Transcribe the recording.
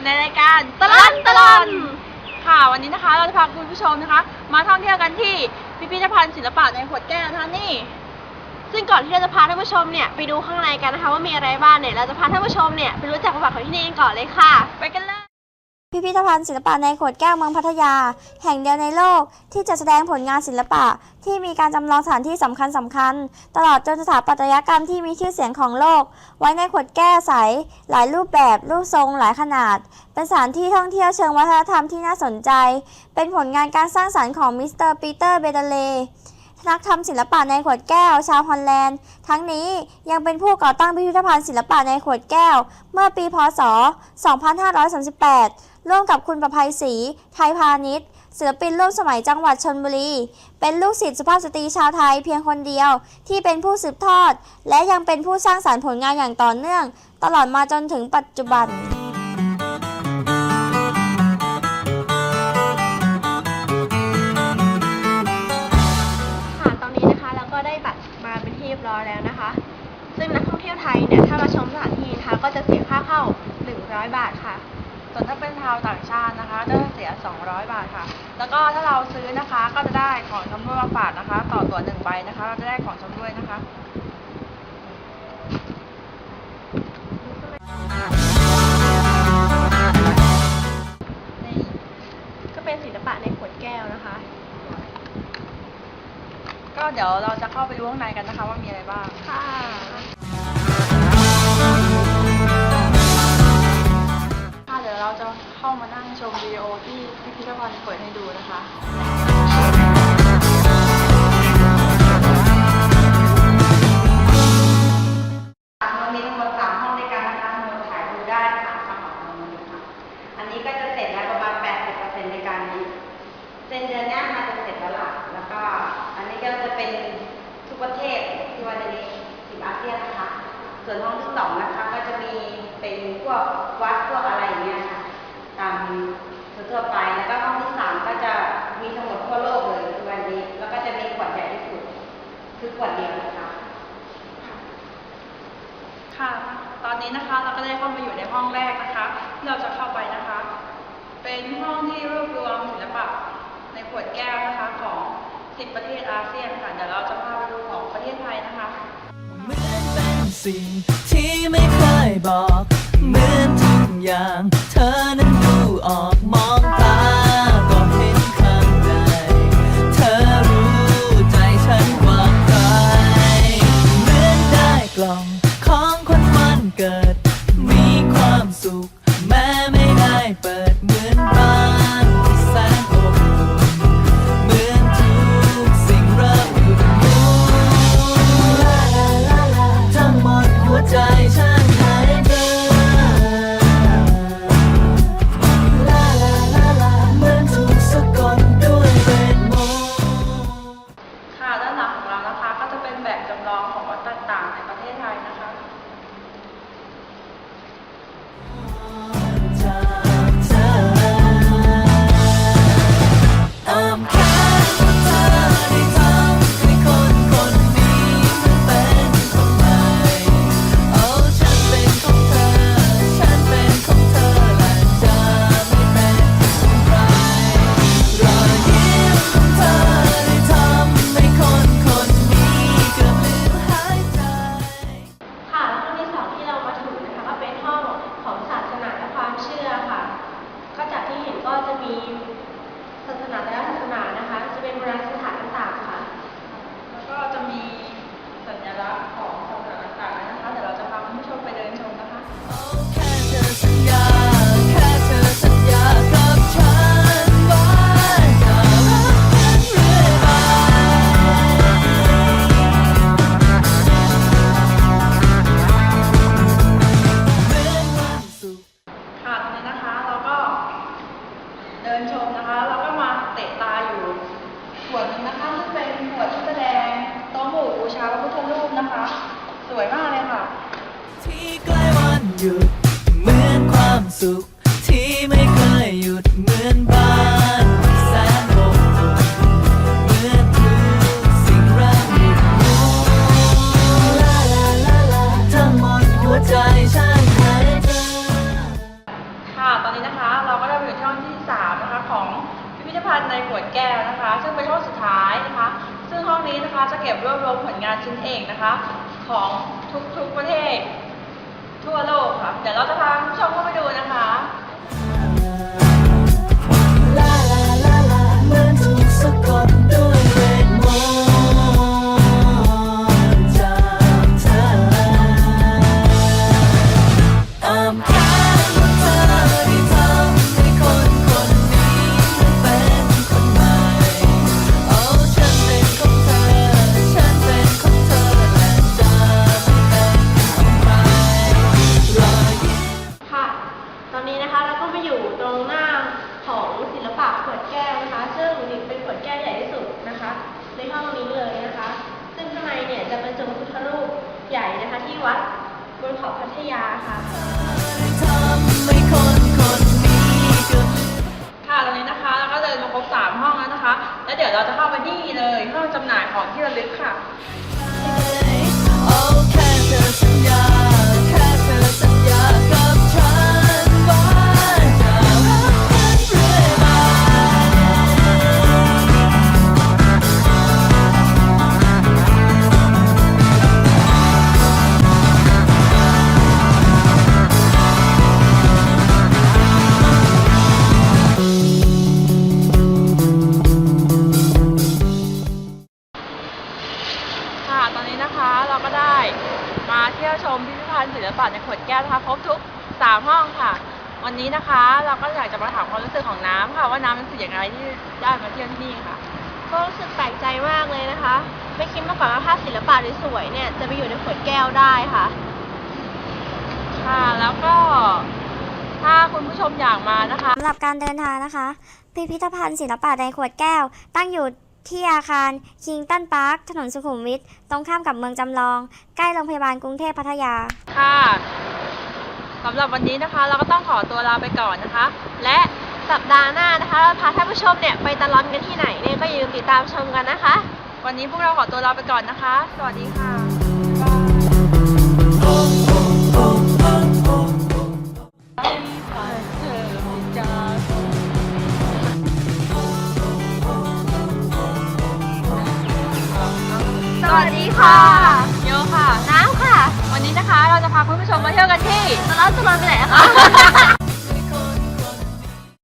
กับเราอีกในรายการตลอดตลอดค่ะวันนี้นะคะเราจะพาคุณผู้ชมนะคะ มาท่องเที่ยวกันที่พิพิธภัณฑ์ศิลปะในขวดแก้วนะคะนี่ ซึ่งก่อนที่เราจะพาท่านผู้ชมเนี่ยไปดูข้างในกันนะคะว่ามีอะไรบ้างเนี่ยเราจะพาท่านผู้ชมเนี่ยไปรู้จักประวัติของที่นี่กันก่อนเลยค่ะ ไปกันเลย พิพิธภัณฑ์ศิลปะในขวดแก้วเมืองพัทยา แห่งเดียวในโลกที่จะแสดงผลงานศิลปะ ที่มีการจำลองสถานที่สำคัญสำคัญๆตลอดจนสถาปัตยกรรมที่มีชื่อเสียงของโลก ไว้ในขวดแก้วใส หลายรูปแบบรูปทรงหลายขนาด เป็นสถานที่ท่องเที่ยวเชิงวัฒนธรรมที่น่าสนใจ เป็นผลงานการสร้างสรรค์ของมิสเตอร์ปีเตอร์เบเดเลนักทำศิลปะในขวดแก้ว ชาวฮอลแลนด์ ทั้งนี้ยังเป็นผู้ก่อตั้งพิพิธภัณฑ์ศิลปะในขวดแก้ว เมื่อปีพศ 2538 ร่วมกับคุณประภัยศรีไทยพาณิชย์ศิลปินร่วมสมัยจังหวัดชนบุรี เป็นลูกศิษย์สุภาพสตรีชาวไทยเพียงคนเดียวที่เป็นผู้สืบทอด และยังเป็นผู้สร้างสรรค์ผลงานอย่างต่อเนื่อง ตลอดมาจนถึงปัจจุบัน บาทค่ะ แล้วก็ถ้าเราซื้อนะคะก็จะได้ของชำร่วยมาฝากนะคะ ต่อตั๋วหนึ่งใบนะคะ เราจะได้ของชำร่วยนะคะนี่ก็เป็นศิลปะในขวดแก้วนะคะ ก็เดี๋ยวเราจะเข้าไปดูข้างในกันนะคะ ว่ามีอะไรบ้าง ค่ะค่ะเดี๋ยวเราจะ เข้ามานั่งชมวิดีโอที่พิพิธภัณฑ์เปิดให้ดูนะคะเรามีทั้งหมสามห้องด้วยกันนะคะทั้งหมดถ่ายดูได้สามฝั่งของเลยค่ะอันนี้ก็จะเสร็จแล้วประมาณ80%ในการนี้เส้นเดือนเนี้ยน่าจะเสร็จแล้วล่ะแล้วก็อันนี้ก็จะเป็นทุกประเทศที่ว่าในนี้สิบอาเซียนนะคะส่วนห้องที่สองนะคะก็จะมีเป็นพวกวัดพวกอะไรอย่างเงี้ยค่ะ ตามทั่วๆไป แล้วก็ห้องที่สามก็จะมีทั้งหมดทั่วโลกเลยทุกวันนี้ แล้วก็จะมีขวดใหญ่ที่สุด คือขวดเดียวนะคะค่ะ ตอนนี้นะคะเราก็ได้เข้ามาอยู่ในห้องแรกนะคะที่เราจะเข้าไปนะคะ เป็นห้องที่รวบรวมศิลปะในขวดแก้วนะคะของ 10 ประเทศอาเซียนค่ะ เดี๋ยวเราจะพาไปดูของประเทศไทยนะคะเหมือนเป็นสิ่งที่ไม่เคยบอก เหมือนทุกอย่างเธอนั้น ดู Oh. ยุด เหมือนความสุข ที่ไม่เคยหยุดเหมือนบ้านแสนอบเหมือนทุกสิ่งรางบิมูลาลาลาลาทั้งหมดหัวใจฉันะตอนนี้นะคะเราก็ได้ไปอยู่ช่องที่ 3 นะคะของพิพิธภัณฑ์ในขวดแก้วนะคะ ซึ่งเป็นห้องสุดท้ายนะคะ ซึ่งห้องนี้นะคะจะเก็บรวบรวมผลงานชิ้นเอกนะคะ ของทุกๆประเทศ ก็มาอยู่ตรงหน้าของศิลปะขวดแก้วนะคะ ซึ่งเป็นขวดแก้วใหญ่ที่สุดนะคะ ในห้องนี้เลยนะคะ ซึ่งข้างในเนี่ยจะบรรจุพุทธรูปใหญ่นะคะที่วัดบนเขาพัทยาค่ะทำให้คนคนนี้ก็ค่ะตอนนี้นะคะเราก็เดินมาครบสามห้องแล้วนะคะ แล้วเดี๋ยวเราจะเข้าไปนี่เลยห้องจำหน่ายของที่ระลึกค่ะ วันนี้นะคะ เราก็อยากจะมาถามความรู้สึกของน้ำค่ะ ว่าน้ำรู้สึกอย่างไรที่ได้มาเที่ยวที่นี่ค่ะ ก็รู้สึกแปลกใจมากเลยนะคะ ไม่คิดมาก่อนว่าภาพศิลปะสวยๆเนี่ยจะไปอยู่ในขวดแก้วได้ค่ะ ค่ะแล้วก็ถ้าคุณผู้ชมอยากมานะคะสำหรับการเดินทางนะคะ พิพิธภัณฑ์ศิลปะในขวดแก้ว ตั้งอยู่ที่อาคารคิงตันพาร์คถนนสุขุมวิทตรงข้ามกับเมืองจำลอง ใกล้โรงพยาบาลกรุงเทพพัทยา ค่ะ สำหรับวันนี้นะคะ เราก็ต้องขอตัวลาไปก่อนนะคะ และสัปดาห์หน้านะคะเราพาท่านผู้ชมเนี่ยไปตะลอนกันที่ไหนเนี่ยก็อย่าลืมติดตามชมกันนะคะ วันนี้พวกเราขอตัวลาไปก่อนนะคะ สวัสดีค่ะบ๊ายบายสวัสดีค่ะ พาคุณผู้ชมมาเที่ยวกันที่ตลาดสุรนไปไหนคะ